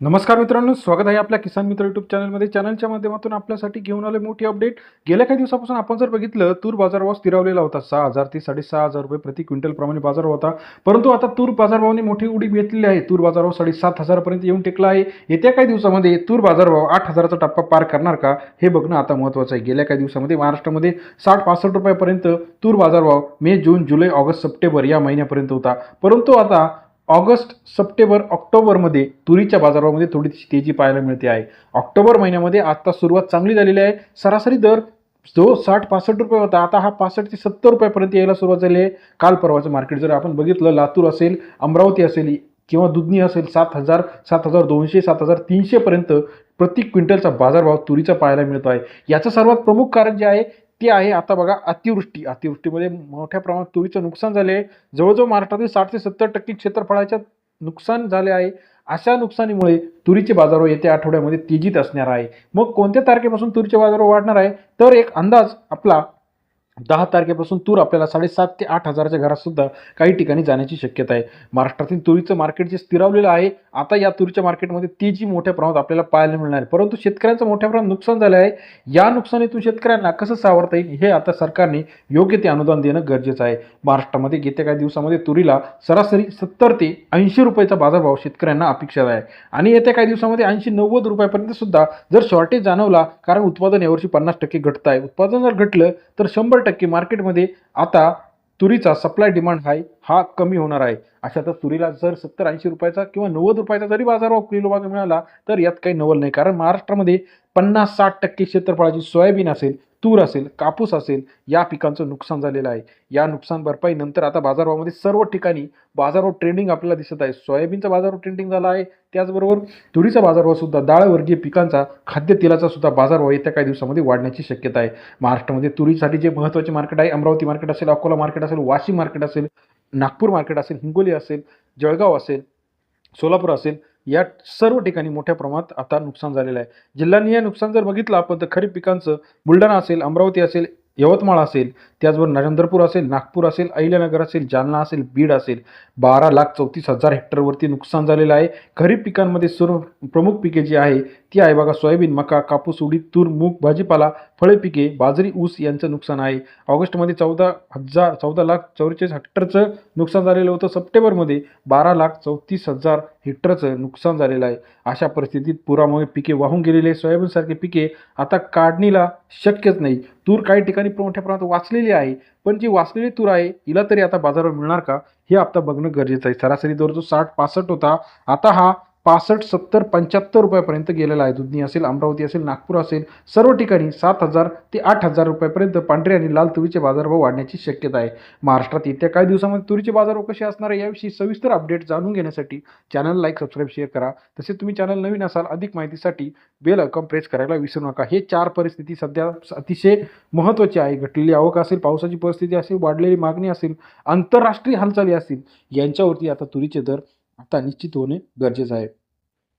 नमस्कार मित्रांनो स्वागत आहे आपल्या किसान मित्र युट्यूब चॅनलमध्ये चॅनलच्या माध्यमातून आपल्यासाठी घेऊन आले मोठी अपडेट गेल्या काही दिवसापासून आपण जर बघितलं तूर बाजारभाव स्थिरावलेला होता. सहा हजार ते साडेसहा हजार रुपये प्रति क्विंटलप्रमाणे बाजार होता. परंतु आता तूर बाजारभावाने मोठी उडी घेतलेली आहे. तूर बाजारभाव साडेसात हजारपर्यंत येऊन टेकला आहे. येत्या काही दिवसामध्ये तूर बाजारभाव आठ हजाराचा टप्पा पार करणार का हे बघणं आता महत्त्वाचं आहे. गेल्या काही दिवसामध्ये महाराष्ट्रामध्ये साठ पासष्ट रुपयापर्यंत तूर बाजारभाव मे जून जुलै ऑगस्ट सप्टेंबर या महिन्यापर्यंत होता. परंतु आता ऑगस्ट सप्टेंबर ऑक्टोबरमध्ये तुरीच्या बाजारामध्ये थोडीशी तेजी पाहायला मिळते आहे. ऑक्टोबर महिन्यामध्ये आत्ता सुरुवात चांगली झालेली आहे. सरासरी दर जो साठ पासष्ट रुपये होता आता हा पासष्ट ते सत्तर रुपयापर्यंत यायला सुरुवात झाली आहे. काल परवाचं मार्केट जर आपण बघितलं लातूर असेल अमरावती असेल किंवा दुधनी असेल सात हजार सात हजार दोनशे सात हजार तीनशेपर्यंत प्रति क्विंटलचा बाजारभाव तुरीचा पाहायला मिळतो आहे. याचं सर्वात प्रमुख कारण जे आहे ती आहे. आता बघा अतिवृष्टी. अतिवृष्टीमध्ये मोठ्या प्रमाणात तुरीचं नुकसान झाले आहे. जवळजवळ महाराष्ट्रातील साठ ते सत्तर टक्के क्षेत्रफळाच्या नुकसान झाले आहे. अशा नुकसानीमुळे तुरीचे बाजारभाव येत्या आठवड्यामध्ये तेजीत असणार आहे. मग कोणत्या तारखेपासून तुरीचे बाजारभाव वाढणार आहे? तर एक अंदाज आपला दहा तारखेपासून तूर आपल्याला साडेसात ते आठ हजाराच्या घरातसुद्धा काही ठिकाणी जाण्याची शक्यता आहे. महाराष्ट्रातील तुरीचं मार्केट जे स्थिरावलेलं आहे आता या तुरीच्या मार्केटमध्ये तेजी मोठ्या प्रमाणात आपल्याला पाहायला मिळणार आहे. परंतु शेतकऱ्यांचं मोठ्या प्रमाणात नुकसान झालं आहे. या नुकसानीतून शेतकऱ्यांना कसं सावरता येईल हे आता सरकारने योग्य ते अनुदान देणं गरजेचं आहे. महाराष्ट्रामध्ये येत्या काही दिवसामध्ये तुरीला सरासरी सत्तर ते ऐंशी रुपयाचा बाजारभाव शेतकऱ्यांना अपेक्षित आहे. आणि येत्या काही दिवसामध्ये ऐंशी नव्वद रुपयापर्यंत सुद्धा जर शॉर्टेज जाणवला कारण उत्पादन यावर्षी पन्नास टक्के घटत आहे. उत्पादन जर घटलं तर शंभर टक्के मार्केटमध्ये आता तुरीचा सप्लाय डिमांड हाय हा कमी होणार आहे. अशातच तुरीला जर सत्तर ऐंशी रुपयाचा किंवा नव्वद रुपयाचा जरी बाजारभाव किलो भाग मिळाला तर यात काही नवल नाही. कारण महाराष्ट्रामध्ये पन्नास साठ टक्के क्षेत्रफळाची सोयाबीन असेल तूर असेल कापूस असेल या पिकांचं नुकसान झालेलं आहे. या नुकसान भरपाईनंतर आता बाजारभावामध्ये सर्व ठिकाणी बाजारभाव ट्रेंडिंग आपल्याला दिसत आहे. सोयाबीनचा बाजारभाव ट्रेंडिंग झाला आहे. त्याचबरोबर तुरीचा बाजारभाव सुद्धा डाळवर्गीय पिकांचा खाद्यतेलाचा सुद्धा बाजारभाव येत्या काही दिवसामध्ये वाढण्याची शक्यता आहे. महाराष्ट्रामध्ये तुरीसाठी जे महत्त्वाचे मार्केट आहे अमरावती मार्केट असेल अकोला मार्केट असेल वाशिम मार्केट असेल नागपूर मार्केट असेल हिंगोली असेल जळगाव असेल सोलापूर असेल या सर्व ठिकाणी मोठ्या प्रमाणात आता नुकसान झालेलं आहे. जिल्हानिहाय हे नुकसान जर बघितलं आपण तर खरीप पिकांचं बुलढाणा असेल अमरावती असेल यवतमाळ असेल त्याचबरोबर नरेंद्रपूर असेल नागपूर असेल अहिल्यानगर असेल जालना असेल बीड असेल बारा लाख चौतीस हजार हेक्टरवरती नुकसान झालेलं आहे. खरीप पिकांमध्ये सर्व प्रमुख पिके जी आहे ती आहे बघा सोयाबीन मका कापूस उडीद तूर मूग भाजीपाला फळे पिके बाजरी ऊस यांचं नुकसान आहे. ऑगस्टमध्ये चौदा हजार चौदा लाख चौवेचाळीस हेक्टरचं नुकसान झालेलं होतं. सप्टेंबरमध्ये बारा लाख चौतीस हजार हेक्टरचं नुकसान झालेलं आहे. अशा परिस्थितीत पुरामुळे पिके वाहून गेलेले सोयाबीनसारखे पिके आता काढणीला शक्यच नाही. तूर काही ठिकाणी मोठ्या प्रमाणात वाचलेली आहे. पण जी वाचलेली तूर आहे हिला तरी आता बाजारावर मिळणार का? हे आता बघणं गरजेचं आहे. सरासरी दर जो साठ पासष्ट होता. आता हा पासष्ट सत्तर पंच्याहत्तर रुपयापर्यंत गेलेला आहे. दुधनी असेल अमरावती असेल नागपूर असेल सर्व ठिकाणी सात हजार ते आठ हजार रुपयापर्यंत पांढरे आणि लाल तुरीचे बाजारभाव वाढण्याची शक्यता आहे. महाराष्ट्रात येत्या काही दिवसामध्ये तुरीचे बाजारभाव कसे असणार आहे याविषयी सविस्तर अपडेट जाणून घेण्यासाठी चॅनल लाईक सबस्क्राईब शेअर करा. तसेच तुम्ही चॅनल नवीन असाल अधिक माहितीसाठी बेल आयकॉन प्रेस करायला विसरू नका. हे चार परिस्थिती सध्या अतिशय महत्त्वाची आहे. घटलेली आवक असेल पावसाची परिस्थिती असेल वाढलेली मागणी असेल आंतरराष्ट्रीय हालचाली असतील यांच्यावरती आता तुरीचे दर आता निश्चित होणे गरजेचं आहे.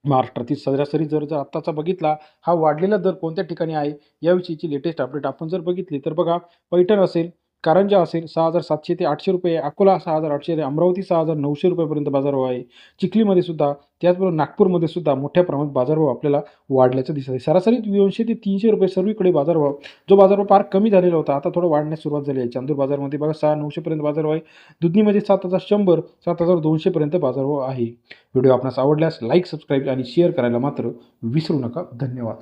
महाराष्ट्रातील सरासरी जर जर आत्ताचा बघितला हा वाढलेला दर कोणत्या ठिकाणी आहे? याविषयीची लेटेस्ट अपडेट आपण जर बघितली तर बघा पैठण असेल कारंजा असेल सहा हजार सातशे ते आठशे रुपये अकोला सहा हजार आठशे ते अमरावती सहा हजार नऊशे रुपयेपर्यंत बाजारभाव आहे. चिखलीमध्ये सुद्धा त्याचबरोबर नागपूरमध्ये सुद्धा मोठ्या प्रमाणात बाजारभाव आपल्याला वाढल्याचं दिसत आहे. सरासरी दोनशे ते तीनशे रुपये सर्वीकडे बाजारभाव जो बाजारभाव फार कमी झालेला होता आता थोडं वाढण्यास सुरुवात झाली आहे. चांदूर बाजारमध्ये बघा सहा नऊशेपर्यंत बाजारभाव आहे. दुधनीमध्ये सात हजार शंभर सात हजार दोनशेपर्यंत बाजारभाव आहे. व्हिडिओ आपणास आवडल्यास लाईक सबस्क्राईब आणि शेअर करायला मात्र विसरू नका. धन्यवाद.